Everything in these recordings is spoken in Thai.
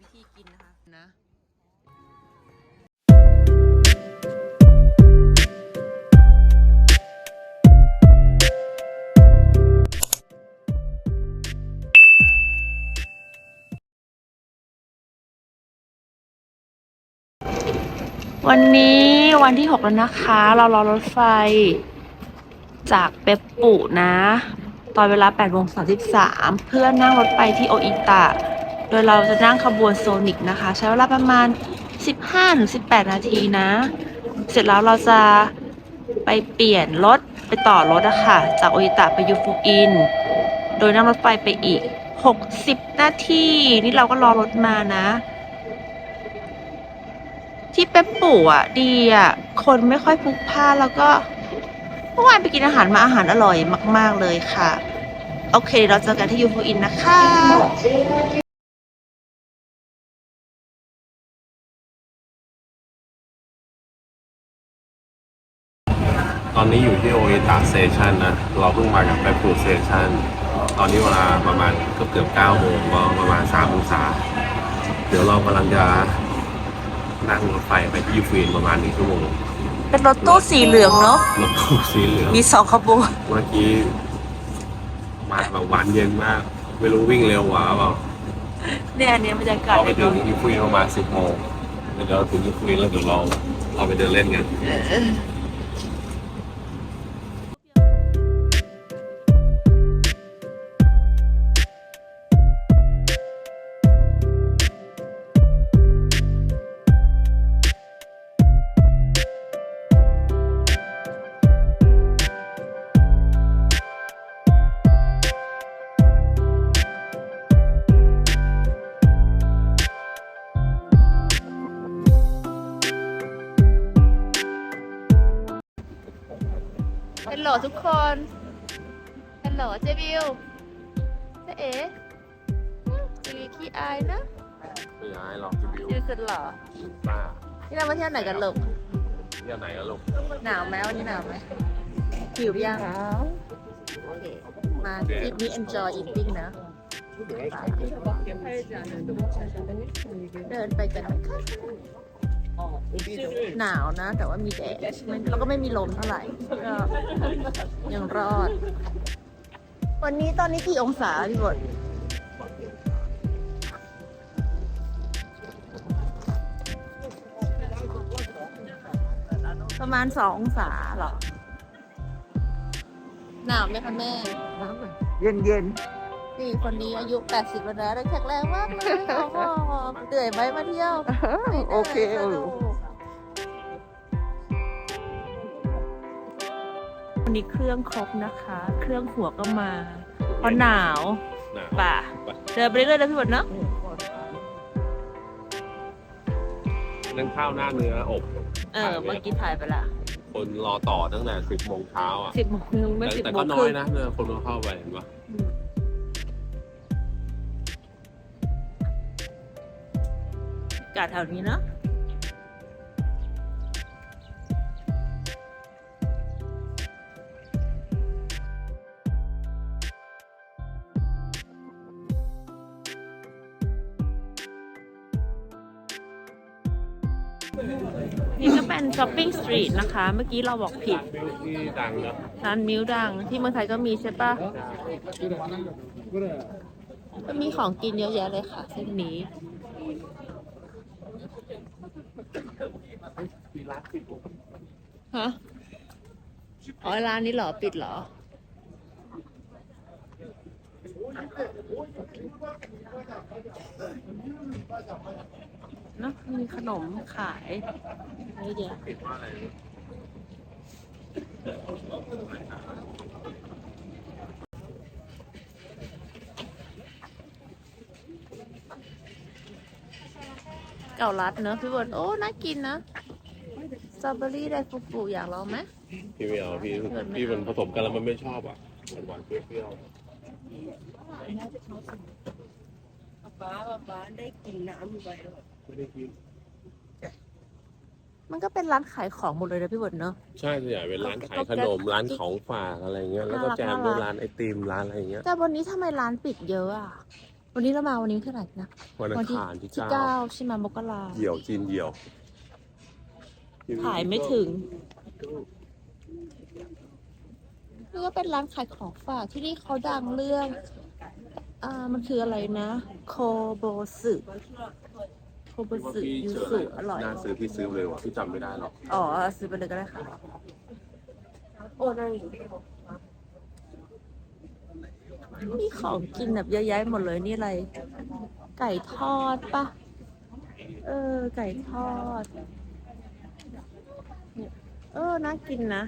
วิธีกินนะคะนะวันนี้วันที่ 6 แล้วนะคะ เรารอรถไฟจากเปปปุนะ ตอนเวลา8โมง33 เพื่อนั่งรถไปที่โออิตะ โดยเราจะนั่งขบวนโซนิกนะคะ ใช้เวลาประมาณ 15-18 นาทีนะ เสร็จแล้วเราจะไปเปลี่ยนรถไปต่อรถอะค่ะ จากโออิตะไปยูฟุอิน โดยนั่งรถไฟไปอีก 60 นาที นี่เราก็รอรถมานะ ที่เป๊ปปู่อะดีอะคนไม่ค่อยพลุกพล่านแล้วก็เมื่อวานไปกินอาหารมาอาหารอร่อยมาก ๆเลยค่ะ โอเคเราเจอกันที่ยูฟูอินนะคะ อยู่ที่โอเอตาสเตชันนะ เราเพิ่งมาจากแปปูสเตชันตอนนี้เวลาประมาณเกือบเกือบเก้าโมงก็ประมาณสามองศาเดี๋ยวเรากำลังจะนั่งรถไฟไปที่ยูฟีนประมาณหนึ่งชั่วโมง เป็นรถตู้สีเหลืองเนาะ รถตู้สีเหลือง มีสองขบวน เมื่อกี้มาแบบหวานเย็นมาก ไม่รู้วิ่งเร็วกว่าเปล่าเนี่ยอันเนี้ยบรรยากาศเราไปให้ถึดูงยูฟีนประมาณสิบโมง เดี๋ยวเราถึงยูฟีนแล้วเดี๋ยวเราเราไปเดินเล่นกัน ลโหลทุกคน ฮัลโหลเจบิวเจเอ๋เจบิวขี้อายนะไม่ย้ายหรอกจะบิวยืนสุดหล่อป้านี่เรามาเที่ยวไหนกันลูกเที่ยวไหนกันลูกหนาวไหมวันนี้หนาวไหมหิวยังโอเค มาทริปนี้ enjoy eating นะ เดินไปกันไหมคะ หนาวนะ แต่ว่ามีแดดแล้วก็ไม่มีลมเท่าไหร่ก็ยังรอด วันนี้ตอนนี้กี่องศาพี่บดประมาณสององศาหรอ หนาวไหมคะแม่ เย็นเย็น นี่คนนี้อายุ 80แล้วนะแต่แข็งแรงมากเลยโอ้โหเหนื่อยไหมมาเที่ยวไม่ๆโอเคหเอนื่ยอสนุก วันนี้เครื่องครบนะคะ เครื่องหัวก็มาเพราะหนาวหนาวป่ะเดินไปเรื่อยๆนะพี่บดเนาะนั่นข้าวหน้าเนื้ออบเออเมื่อกี้ถ่ายไปละคนรอต่อตั้งแต่สิบโมงเช้าอะสิบโมงไม่แต่สิบแต่โมก็งน้คอรึ่ยงนะเนี่ยคนมาเข้าไปเห็นปะอา กาศแถวนี้เนาะนี่ก็เป็นช้อปปิ้งสตรีทนะคะ เมื่อกี้เราบอกผิดที่ดังเนอะร้านมิวดังที่เมืองไทยก็มีใช่ปะก็มีของกินเยอะแยะเลยค่ะเส้นนี้ ฮะอ๋อร้านนี้เหรอปิดเหรอ เนอะมีขนมขายเยอะแยะ ปิดว่าอะไร เก่ารัดเนอะพี่บนโอ้น่ากินนะสตรอเบอรี่ไดฟูกุอยากลองไหมพี่ไม่เอาพี่เกิดไม่พี่มันผสมกันแล้วมันไม่ชอบอะหวานๆเปรี้ยวป้าป้าได้กินน้ำอยู่ไปๆไม่ได้กินมันก็เป็นร้านขายของหมดเลยนะพี่บนเนอะใช่ส่วนใหญ่เป็นร้านขายก็ขนมร้านของฝากอะไรเงี้ยแล้วก็น่ารักแจมด้วยน่ารักร้านไอติมร้านอะไรเงี้ยแต่วันนี้ทำไมร้านปิดเยอะอะ วันนี้เรามาวันนี้เท่าไหร่นะวันอัวังที่คารที่ที่เก้าเก้าใช่ไหมมกราเดี่ยวจีนเดี่ยวขายไม่ถึงนี่ก็เป็นร้านขายของฝากที่นี่เขาดังเรื่อง อ่ามันคืออะไรนะ โคโบสึโคโบสึยูสุอร่อย น่าซื้อพี่ซื้อเลยว่ะพี่จำไม่ได้หรอก อ๋อซื้อไปเลยก็ได้ค่ะ โอ้ได้ มีของกินแบบเยอะแยะหมดเลยนี่อะไร ไก่ทอดปะเออ ไก่ทอดเนี่ยเออ น่ากินนะ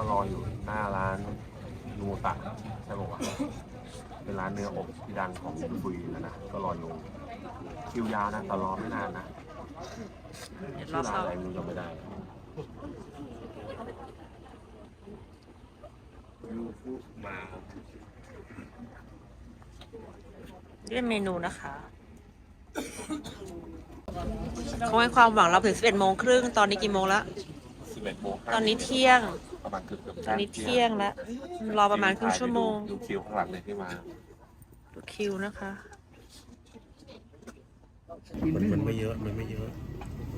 ตอนนี้มารออยู่หน้าร้านนูตะใช่ป่าวะเป็นร้านเนื้ออบที่ดังของบุรีแล้วนะก็รออยู่คิวยาวนะแต่รอไม่นานนะชื่อร้านอะไรไมึงจำไม่ได้ยูฟุมานี่เป็นเมนูนะคะเขาให้ความหวังเราถึง 11โมงครึ่ง ตอนนี้กี่โมงแล้ว 11โมงตอนนี้เที่ยง ประมาณเกือบๆตอนนี้เที่ยงแล้ว รอประมาณครึ่งชั่วโมง ดูคิวข้างหลังเลยที่มาดูคิวนะคะ มันมันไม่เยอะ มันไม่เยอะ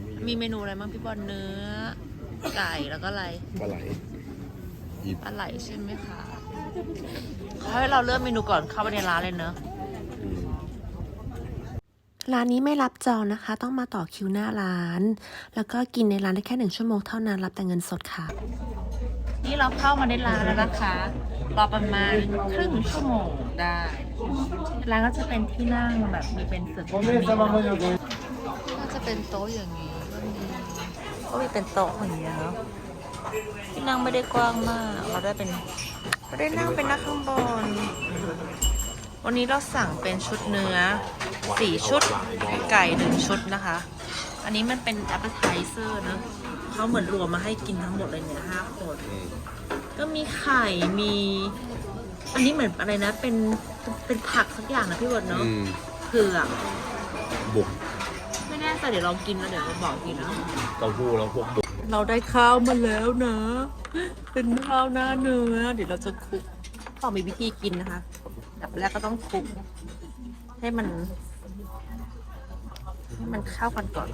มันไม่เยอะมีเมนูอะไรบ้างพี่บอลเนื้อ ไก่แล้วก็อะไรปลาไหลปลาไหลใช่ไหมคะเขาให้เราเลือกเมนูก่อนเข้าไปในร้านเลยเนอะอืมร้านนี้ไม่รับจองนะคะ ต้องมาต่อคิวหน้าร้าน แล้วก็กินในร้านได้แค่หนึ่งชั่วโมงเท่านั้นรับแต่เงินสดค่ะ นี่เราเข้ามาในร้านแล้วนะคะรอประมาณครึ่งชั่วโมงได้ร้านก็จะเป็นที่นั่งแบบมีเป็นเสือก็จะเป็นโต๊ะอย่างนี้ก็มีเป็นโต๊ะอย่างเงี้เนาะที่นั่งไม่ได้กว้างมากเราได้เป็นเราได้นั่งเป็นนั่งข้างบนวันนี้เราสั่งเป็นชุดเนื้อสี่ชุดไก่หนึ่งชุดนะคะ อันนี้มันเป็น appetizer เนอะเขาเหมือนรวมมาให้กินทั้งหมดเลยเนี่ยห้าคน อืมก็มีไข่มี อันนี้เหมือนอะไรนะ เป็นเป็นผักสักอย่างนะพี่วดเนาะอืมเผือกบุกไม่แน่ใจเดี๋ยวลองกินแล้วเดี๋ยวจะบอกกินนะ เต้าหู้แล้วพวกบุกเราได้ข้าวมาแล้วนะ เป็นข้าวหน้าเนื้อ เดี๋ยวเราจะคลุกต้องมีวิธีกินนะคะแบบแรกก็ต้องคลุก ให้มัน ให้มันเข้ากันก่อน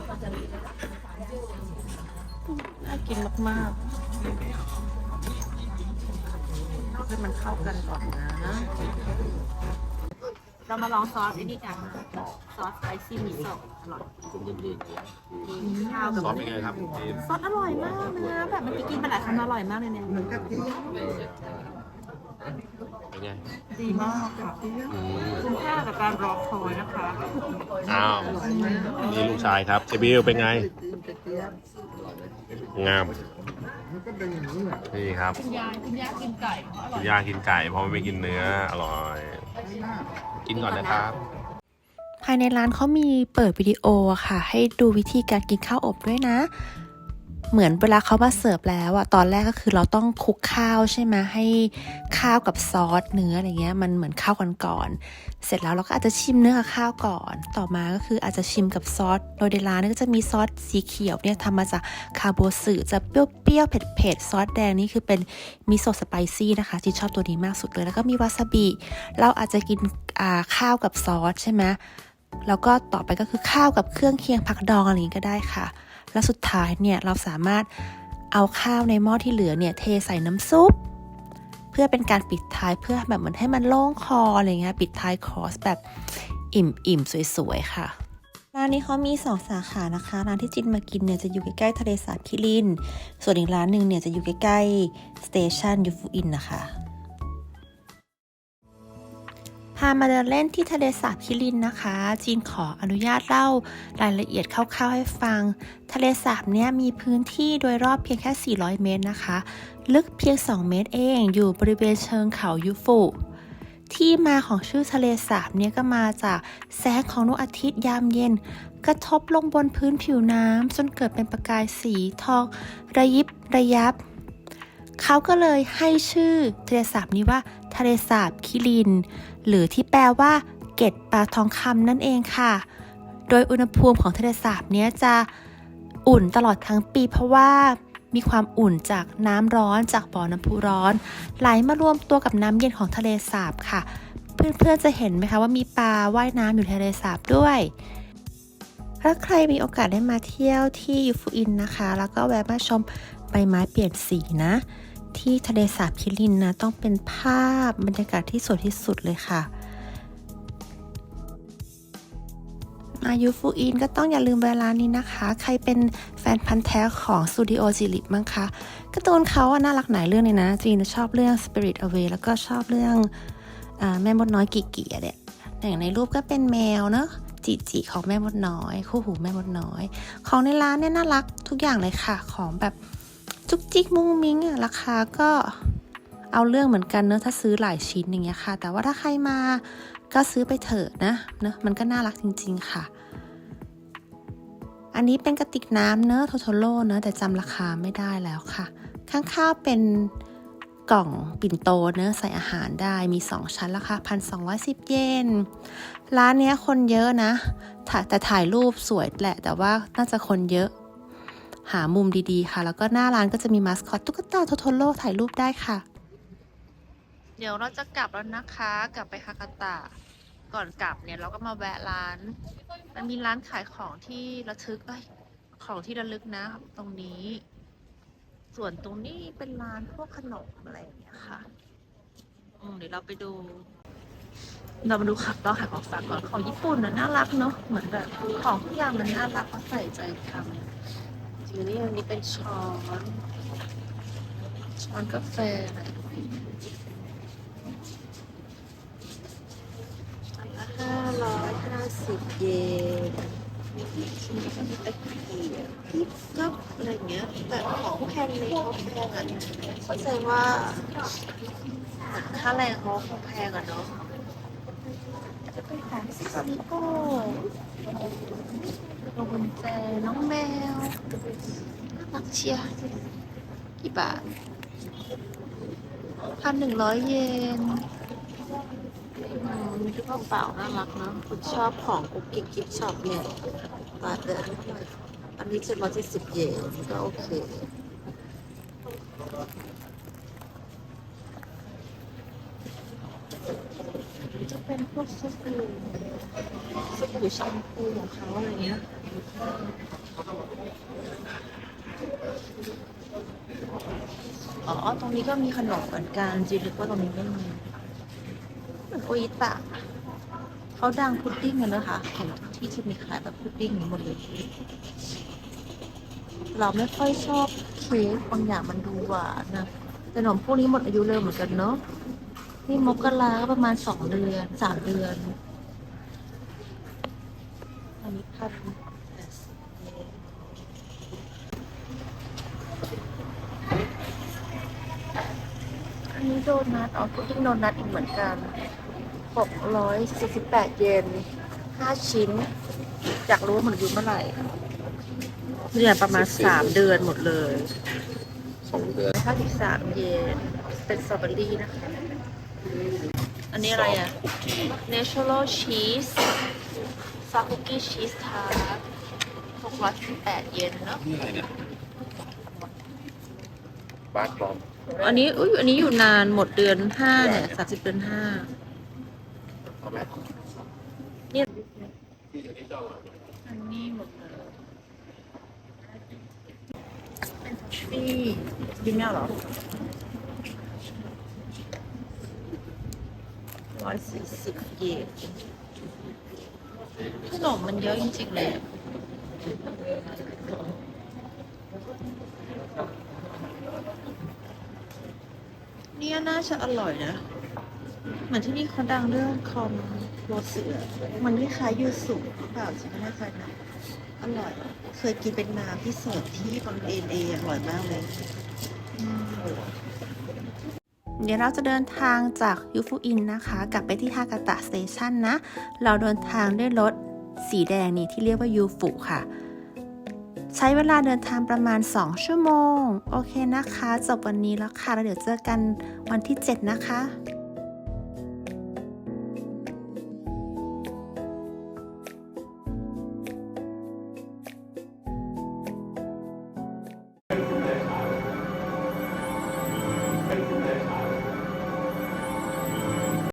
น่ากินมากๆให้มันเข้ากันก่อนนะ เรามาลองซอสไอ้นี่กัน ซอสสไปซี่มิโซะอร่อยผมยืนข้าวกับซอสเป็นไงครับเจมซอสอร่อยมากนะแบบเมื่อกี้กินไปหลายคำอร่อยมากเลยเนี่ย เป็นไง ดีมากค่ะอืมคุ้มค่ากับการรอคอยนะคะอ้าว นี่ลูกชายครับเจบิวเป็นไง งาม นี่ครับ คุณยายคุณยายกินไก่อร่คุอยณย่ากินไก่เพราะไม่กินเนื้อ อร่อย กินก่อนนะครับ ภายในร้านเขามีเปิดวิดีโออะค่ะ ให้ดูวิธีการกินข้าวอบด้วยนะ เหมือนเวลาเขามาเสิร์ฟแล้วอะตอนแรกก็คือเราต้องคลุกข้าวใช่ไหมให้ข้าวกับซอสเนื้ออะไรเงี้ยมันเหมือนข้าวกันก่อน เสร็จแล้วเราก็อาจจะชิมเนื้อกับข้าวก่อน ต่อมาก็คืออาจจะชิมกับซอสโดยในร้านี่ก็จะมีซอสสีเขียวเนี่ยทำมาจากคาโบสึจะเปรี้ยวๆเผ็ดๆซอสแดงนี่คือเป็นมิโซะสไปซี่นะคะที่ชอบตัวนี้มากสุดเลยแล้วก็มีวาซาบิเราอาจจะกินข้าวกับซอสใช่ไหมแล้วก็ต่อไปก็คือข้าวกับเครื่องเคียงผักดองอะไรอย่างนี้ก็ได้ค่ะ แล้วสุดท้ายเนี่ยเราสามารถเอาข้าวในหม้อที่เหลือเนี่ยเทใส่น้ำซุป เพื่อเป็นการปิดท้ายเพื่อแบบเหมือนให้มันโล่งคออะไรเงี้ยปิดท้ายคอร์สแบบอิ่มๆสวยๆค่ะร้านนี้เขามี 2 สาขานะคะ ร้านที่จินมากินเนี่ยจะอยู่ใกล้ๆทะเลสาบคิริน ส่วนอีกร้านหนึ่งเนี่ยจะอยู่ใกล้ๆสเตชันยูฟูอินนะคะ พามาเดินเล่นที่ทะเลสาบคิรินนะคะ จีนขออนุญาตเล่ารายละเอียดคร่าวๆให้ฟัง ทะเลสาบเนี้ยมีพื้นที่โดยรอบเพียงแค่ 400 เมตรนะคะ ลึกเพียง 2 เมตรเอง อยู่บริเวณเชิงเขายูฟุที่มาของชื่อทะเลสาบเนี่ยก็มาจากแสงของดวงอาทิตย์ยามเย็น กระทบลงบนพื้นผิวน้ำจนเกิดเป็นประกายสีทอง ระยิบระยับ เขาก็เลยให้ชื่อทะเลสาบนี้ว่า ทะเลสาบคิริน หรือที่แปลว่า เกล็ดปลาทองคำนั่นเองค่ะ โดยอุณหภูมิของทะเลสาบเนี้ยจะอุ่นตลอดทั้งปีเพราะว่ามีความอุ่นจากน้ำร้อนจากบ่อน้ำพุร้อน ไหลมารวมตัวกับน้ำเย็นของทะเลสาบค่ะ เพื่อนๆจะเห็นไหมคะว่ามีปลาว่ายน้ำอยู่ทะเลสาบด้วยถ้าใครมีโอกาสได้มาเที่ยวที่ยูฟูอินนะคะ แล้วก็แวะมาชมใบไม้เปลี่ยนสีนะ ที่ทะเลสาบคิรินนะ ต้องเป็นภาพบรรยากาศที่สวยที่สุดเลยค่ะ มายูฟูอินก็ต้องอย่าลืมเวลานี้นะคะ ใครเป็นแฟนพันธ์แท้ของสตูดิโอจิริบ้างคะการ์ตูนเขาอะน่ารักหลายเรื่องเลยนะจีนชอบเรื่อง Spirit Away แล้วก็ชอบเรื่องอแม่มดน้อยกิกิอะเนี่ยอย่างในรูปก็เป็นแมวเนอะจิจิของแม่มดน้อย คู่หูแม่มดน้อย ของในร้านเนี่ยน่ารักทุกอย่างเลยค่ะ ของแบบ จุกจิกมุ้งมิ้งอะราคาก็เอาเรื่องเหมือนกันเนอะถ้าซื้อหลายชิ้นอย่างเงี้ยค่ะ แต่ว่าถ้าใครมาก็ซื้อไปเถอะนะเนอะมันก็น่ารักจริง ๆ ค่ะ อันนี้เป็นกระติกน้ำเนอะโทโทโร่เนอะแต่จำราคาไม่ได้แล้วค่ะ ข้างๆเป็นกล่องปิ่นโตเนอะใส่อาหารได้มี 2 ชั้นราคาพันสองเยนร้านเนี้ยคนเยอะนะแต่ถ่ายรูปสวยแหละ แต่ว่าน่าจะคนเยอะ หามุมดีๆ ค่ะ แล้วก็หน้าร้านก็จะมีมาสคอตตุ๊กตาโทโทโร่ถ่ายรูปได้ค่ะ เดี๋ยวเราจะกลับแล้วนะคะ กลับไปฮากาตะ ก่อนกลับเนี่ยเราก็มาแวะร้าน มันมีร้านขายของที่ระทึกเอ้ยของที่ระลึกนะ ตรงนี้ ส่วนตรงนี้เป็นร้านพวกขนมอะไรอย่างเงี้ยค่ะอืมเดี๋ยวเราไปดู เรามาดูขับเราขายของฝากก่อนของญี่ปุ่นนะน่ารักเนาะเหมือนแบบของทุกอย่างมันน่ารักเขาใส่ใจทำ ทีนี้อันนี้เป็นช้อน ช้อนกาแฟอะไรอันะห้าร้อยห้าสิบเยนมีตะเกียบพริกก็อะไรเงี้ย แต่ของแพงในเขาแพงอะเข้าใจว่าเหมือนค่าแรงเขาคงแพงอะเนาะจะเป็นของซิสมิโก้ ดวงกุญแจน้องแมวน่ารักเชียร์กี่บาทพันหนึ่งร้อยเยนอืมมีกระเป๋าน่ารักเนอะคุณชอบของกุ๊กกิ๊กกิ๊กช็อปเนี่ยบาทเดินอันนี้เจ็ดร้อยเจ็ดสิบเยนก็โอเคจะเป็นพวกสบู่ สบู่แชมพูของเขาอะไรเงี้ยอ๋อ ตรงนี้ก็มีขนมเหมือนกันจีนึกว่าตรงนี้ไม่มีเหมือนโออิตะเขาดังพุดดิ้งกันนะคะเห็นที่จะมีขายแบบพุดดิ้งหมดเลย เราไม่ค่อยชอบเค้กบางอย่างมันดูหวานนะแต่ขนมพวกนี้หมดอายุเร็วเหมือนกันเนาะนี่มกราก็ประมาณสองเดือนสามเดือน อันนี้พันแปดสิบเยนอันนี้โดนัทอ๋อพุดดิ้งโดนัทอีกเหมือนกัน 648 เยน 5 ชิ้น อยากรู้ว่ามันอยู่เมื่อไหร่เนี่ยประมาณ 3 เดือนหมดเลยสองเดือน53เยน เป็นสตรอเบอรี่นะคะ อันนี้อะไรอะคุกกี้ Natural Cheese ซาคุกกี้ชีสทาร์ต618 เยนเนาะนี่อะไรเนี่ยบาสบอมอันนี้อุ้ยอันนี้อยู่นานหมดเดือนห้าเนี่ยสามสิบเดือนห้าเอาไหมเนี่ยที่จะที่เจ้าอะอันนี้หมดเลยเป็นฟีดิเมลเหรอร้อยสี่สิบเยน ขนมมันเยอะจริงๆเลยเนี่ยน่าจะอร่อยนะ เหมือนที่นี่เขาดังเรื่องคอมโรเสือ มันคล้ายยูสุหรือเปล่าฉันไม่แน่ใจนะ อร่อย เคยกินเป็นน้ำที่เสิร์ฟที่บางเอ็นเออร่อยมากเลย เดี๋ยวเราจะเดินทางจากยูฟูอินนะคะ กลับไปที่ฮากาตะสเตชันนะ เราเดินทางด้วยรถสีแดงนี่ที่เรียกว่ายูฟุค่ะ ใช้เวลาเดินทางประมาณ 2 ชั่วโมง โอเคนะคะ จบวันนี้แล้วค่ะ แล้วเดี๋ยวเจอกันวันที่ 7 นะคะ